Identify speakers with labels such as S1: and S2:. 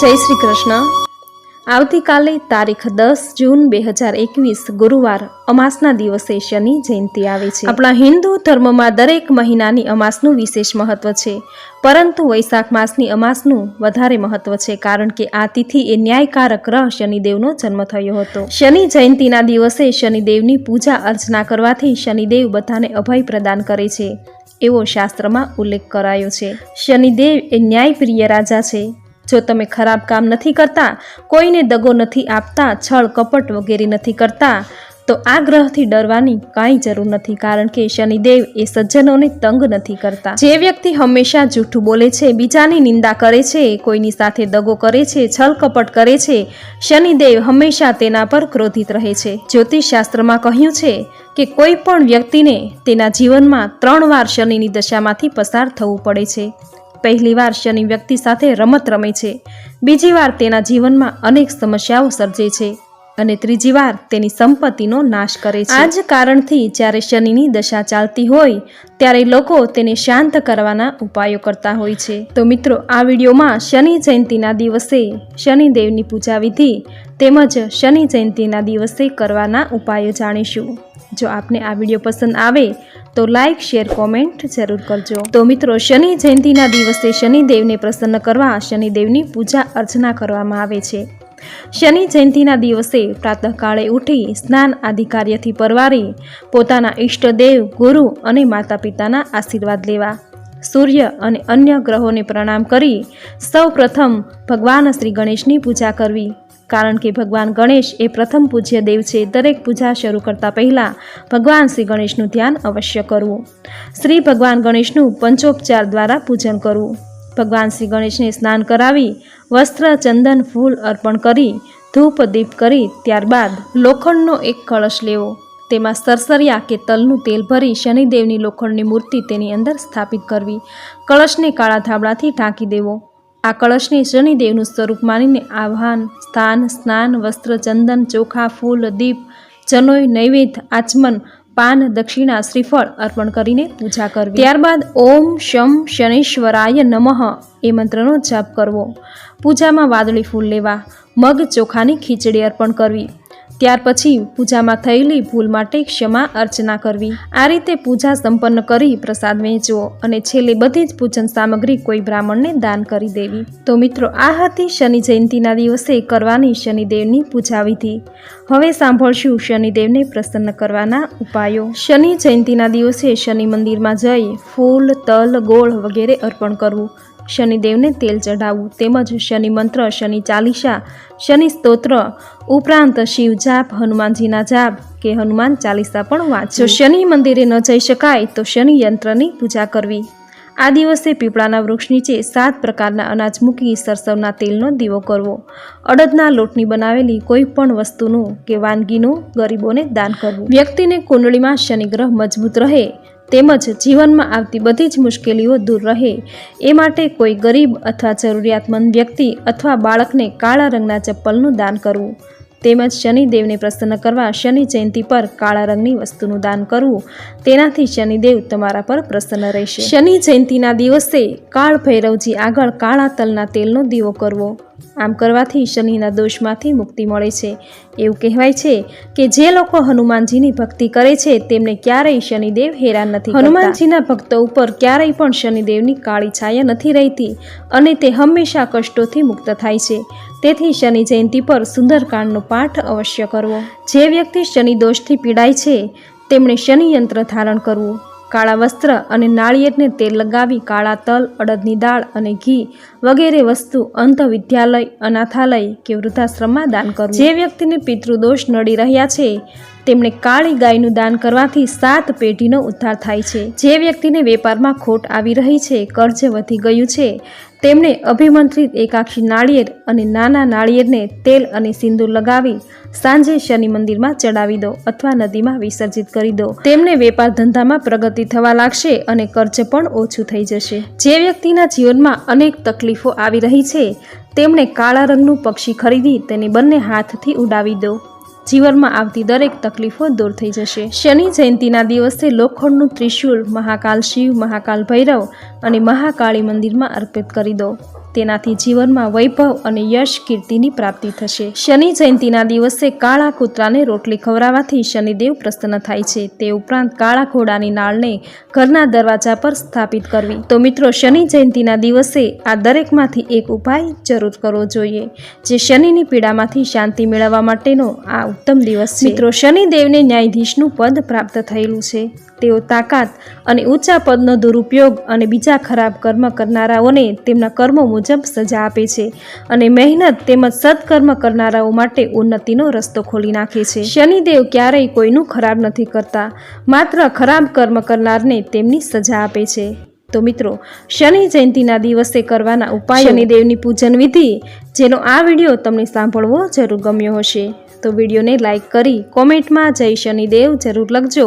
S1: જય શ્રી કૃષ્ણ. આવતીકાલે તારીખ દસ જૂન બે હજાર એકવીસ ગુરુવાર અમાસના દિવસે શનિ જયંતિ આવે છે. આપણા હિન્દુ ધર્મમાં દરેક મહિનાની અમાસનું વિશેષ મહત્વ છે. પરંતુ વૈશાખ માસની અમાસનું વધારે મહત્વ છે કારણ કે આ તિથિ એ ન્યાયકારક ગ્રહ શનિદેવનો જન્મ થયો હતો. શનિ જયંતિના દિવસે શનિદેવની પૂજા અર્ચના કરવાથી શનિદેવ બધાને અભય પ્રદાન કરે છે. એવો શાસ્ત્રમાં ઉલ્લેખ કરાયો છે. શનિદેવ એ ન્યાયપ્રિય રાજા છે. જો તમે ખરાબ કામ નથી કરતા, કોઈને દગો નથી આપતા, છળ કપટ વગેરે નથી કરતા, તો આ ગ્રહથી ડરવાની કાંઈ જરૂર નથી, કારણ કે શનિદેવ એ સજ્જનોને તંગ નથી કરતા. જે વ્યક્તિ હંમેશા જૂઠું બોલે છે, બીજાની નિંદા કરે છે, કોઈની સાથે દગો કરે છે છલ કપટ કરે છે, શનિદેવ હંમેશા તેના પર ક્રોધિત રહે છે. જ્યોતિષ શાસ્ત્રમાં કહ્યું છે કે કોઈ પણ વ્યક્તિને તેના જીવનમાં ત્રણ વાર શનિની દશામાંથી પસાર થવું પડે છે. પહેલી વાર શનિ વ્યક્તિ સાથે રમત રમે છે. બીજી વાર તેના જીવનમાં અનેક સમસ્યાઓ સર્જે છે અને ત્રીજી વાર તેની સંપત્તિનો નાશ કરે છે. આ જ કારણથી જ્યારે શનિની દશા ચાલતી હોય, ત્યારે લોકો તેને શાંત કરવાના ઉપાયો કરતા હોય છે. તો મિત્રો, આ વિડીયોમાં શનિ જયંતિના દિવસે શનિદેવની પૂજા વિધિ તેમજ શનિ જયંતિના દિવસે કરવાના ઉપાયો જાણીશું. જો આપને આ વીડિયો પસંદ આવે, તો લાઇક શેર, કોમેન્ટ જરૂર કરજો. તો મિત્રો, શનિ જયંતિના દિવસે શનિદેવને પ્રસન્ન કરવા શનિદેવની પૂજા અર્ચના કરવામાં આવે છે. શનિ જયંતિના દિવસે પ્રાતઃકાળે ઉઠી સ્નાન આદિ કાર્યથી પરવારી પોતાના ઈષ્ટદેવ ગુરુ અને માતા પિતાના આશીર્વાદ લેવા, સૂર્ય અને અન્ય ગ્રહોને પ્રણામ કરી સૌ પ્રથમ ભગવાન શ્રી ગણેશની પૂજા કરવી. કારણ કે ભગવાન ગણેશ એ પ્રથમ પૂજ્ય દેવ છે. દરેક પૂજા શરૂ કરતા પહેલાં ભગવાન શ્રી ગણેશનું ધ્યાન અવશ્ય કરવું. શ્રી ભગવાન ગણેશનું પંચોપચાર દ્વારા પૂજન કરવું. ભગવાન શ્રી ગણેશને સ્નાન કરાવી, વસ્ત્ર, ચંદન, ફૂલ અર્પણ કરી, ધૂપ, દીપ કરી, ત્યારબાદ લોખંડનો એક કળશ લેવો. તેમાં સરસરિયા કે તલનું તેલ ભરી શનિદેવની લોખંડની મૂર્તિ તેની અંદર સ્થાપિત કરવી. કળશને કાળા ધાબળાથી ઢાંકી દેવો. આ કળશને શનિદેવનું સ્વરૂપ માનીને આહ્વાન, સ્થાન, સ્નાન, વસ્ત્ર, ચંદન, ચોખા, ફૂલ, દીપ જનોય નૈવેદ્ય, આચમન, પાન, દક્ષિણા, શ્રીફળ અર્પણ કરીને પૂજા કરવી. ત્યારબાદ ઓમ શમ શનેશ્વરાય નમઃ એ મંત્રનો જાપ કરવો. પૂજામાં વાદળી ફૂલ લેવા, મગ ચોખાની ખીચડી અર્પણ કરવી. ત્યાર પછી પૂજામાં થયેલી ભૂલ માટે ક્ષમા અર્ચના કરવી. આ રીતે પૂજા સંપન્ન કરી પ્રસાદ વહેંચવો અને છેલ્લે બધી જ પૂજન સામગ્રી કોઈ બ્રાહ્મણને દાન કરી દેવી. તો મિત્રો, આ હતી શનિ જયંતિના દિવસે કરવાની શનિદેવની પૂજા વિધિ. હવે સાંભળશું શનિદેવને પ્રસન્ન કરવાના ઉપાયો. શનિ જયંતિના દિવસે શનિ મંદિરમાં જઈ ફૂલ, તલ, ગોળ વગેરે અર્પણ કરવું. શનિદેવને તેલ ચઢાવવું તેમજ શનિ મંત્ર, શનિ ચાલીસા, શનિ સ્તોત્ર, ઉપરાંત શિવ જાપ, હનુમાનજીના જાપ કે હનુમાન ચાલીસા પણ વાંચો. શનિ મંદિરે ન જઈ શકાય તો શનિ યંત્રની પૂજા કરવી. આ દિવસે પીપળાના વૃક્ષ નીચે સાત પ્રકારના અનાજ મૂકી સરસવના તેલનો દીવો કરવો. અડદના લોટની બનાવેલી કોઈ પણ વસ્તુનું કે વાનગીનું ગરીબોને દાન કરવું. વ્યક્તિને કુંડળીમાં શનિગ્રહ મજબૂત રહે તેમજ જીવનમાં આવતી બધી જ મુશ્કેલીઓ દૂર રહે. એ માટે કોઈ ગરીબ અથવા જરૂરિયાતમંદ વ્યક્તિ અથવા બાળકને કાળા રંગના ચપ્પલનું દાન કરવું, તેમજ શનિદેવને પ્રસન્ન કરવા શનિ જયંતિ પર કાળા રંગની વસ્તુનું દાન કરવું, તેનાથી શનિદેવ તમારા પર પ્રસન્ન રહેશે. શનિ જયંતિના દિવસે કાળ ભૈરવજી આગળ કાળા તલના તેલનો દીવો કરવો. આમ કરવાથી શનિના દોષમાંથી મુક્તિ મળે છે. એવું કહેવાય છે કે જે લોકો હનુમાનજીની ભક્તિ કરે છે, તેમને ક્યારેય શનિદેવ હેરાન નથી હનુમાનજીના ભક્તો ઉપર ક્યારેય પણ શનિદેવની કાળી છાયા નથી રહેતી અને તે હંમેશા કષ્ટોથી મુક્ત થાય છે. તેથી શનિ જયંતિ પર સુંદરકાંડનો પાઠ અવશ્ય કરવો. જે વ્યક્તિ શનિ દોષથી પીડાય છે, તેમણે શનિયંત્ર ધારણ કરવું. કાળા વસ્ત્ર અને નાળિયેરને તેલ લગાવી, કાળા તલ, અડદની દાળ અને ઘી વગેરે વસ્તુ અંત વિદ્યાલય અનાથાલય કે વૃદ્ધાશ્રમમાં દાન કરવું. જે વ્યક્તિને પિતૃદોષ નડી રહ્યા છે તેમણે કાળી ગાયનું દાન કરવાથી સાત પેઢીનો ઉદ્ધાર થાય છે. જે વ્યક્તિને વેપારમાં ખોટ આવી રહી છે, કર્જ વધી ગયું છે. તેમણે અભિમંત્રિત એકાક્ષી નાળિયેર અને નાના નાળિયેરને તેલ અને સિંદૂર લગાવી સાંજે શનિ મંદિરમાં ચડાવી દો અથવા નદીમાં વિસર્જિત કરી દો. તેમને વેપાર ધંધામાં પ્રગતિ થવા લાગશે અને કર્જ પણ ઓછું થઈ જશે. જે વ્યક્તિના જીવનમાં અનેક તકલીફો આવી રહી છે, તેમણે કાળા રંગનું પક્ષી ખરીદી તેને બંને હાથથી ઉડાવી દો. જીવનમાં આવતી દરેક તકલીફો દૂર થઈ જશે. શનિ જયંતિના દિવસે લોખંડનું ત્રિશુલ મહાકાલ શિવ, મહાકાલ ભૈરવ અને મહાકાળી મંદિરમાં અર્પિત કરી દો. તેનાથી જીવનમાં વૈભવ અને યશ કીર્તિની પ્રાપ્તિ થશે. શનિ જયંતિના દિવસે કાળા કૂતરાને રોટલી ખવડાવવાથી શનિદેવ પ્રસન્ન થાય છે. તે ઉપરાંત કાળા ઘોડાની નાળને ઘરના દરવાજા પર સ્થાપિત કરવી. તો મિત્રો, શનિ જયંતિના દિવસે આ દરેકમાંથી એક ઉપાય જરૂર કરવો જોઈએ, જે શનિની પીડામાંથી શાંતિ મેળવવા માટેનો આ ઉત્તમ દિવસ છે. મિત્રો, શનિદેવને ન્યાયાધીશનું પદ પ્રાપ્ત થયેલું છે. તેઓ તાકાત અને ઊંચા પદનો દુરુપયોગ અને બીજા ખરાબ કર્મ કરનારાઓને તેમના કર્મો મુજબ સજા આપે છે અને મહેનત તેમજ સત્કર્મ કરનારાઓ માટે ઉન્નતિનો રસ્તો ખોલી નાખે છે. શનિદેવ ક્યારેય કોઈનું ખરાબ નથી કરતા, માત્ર ખરાબ કર્મ કરનારને તેમની સજા આપે છે. તો મિત્રો, શનિ જયંતિના દિવસે કરવાના ઉપાય? શનિદેવની પૂજન વિધિ? જેનો આ વીડિયો તમને સાંભળવો જરૂર ગમ્યો હશે. તો વિડીયોને લાઇક કરી કોમેન્ટમાં જય શનિદેવ જરૂર લખજો.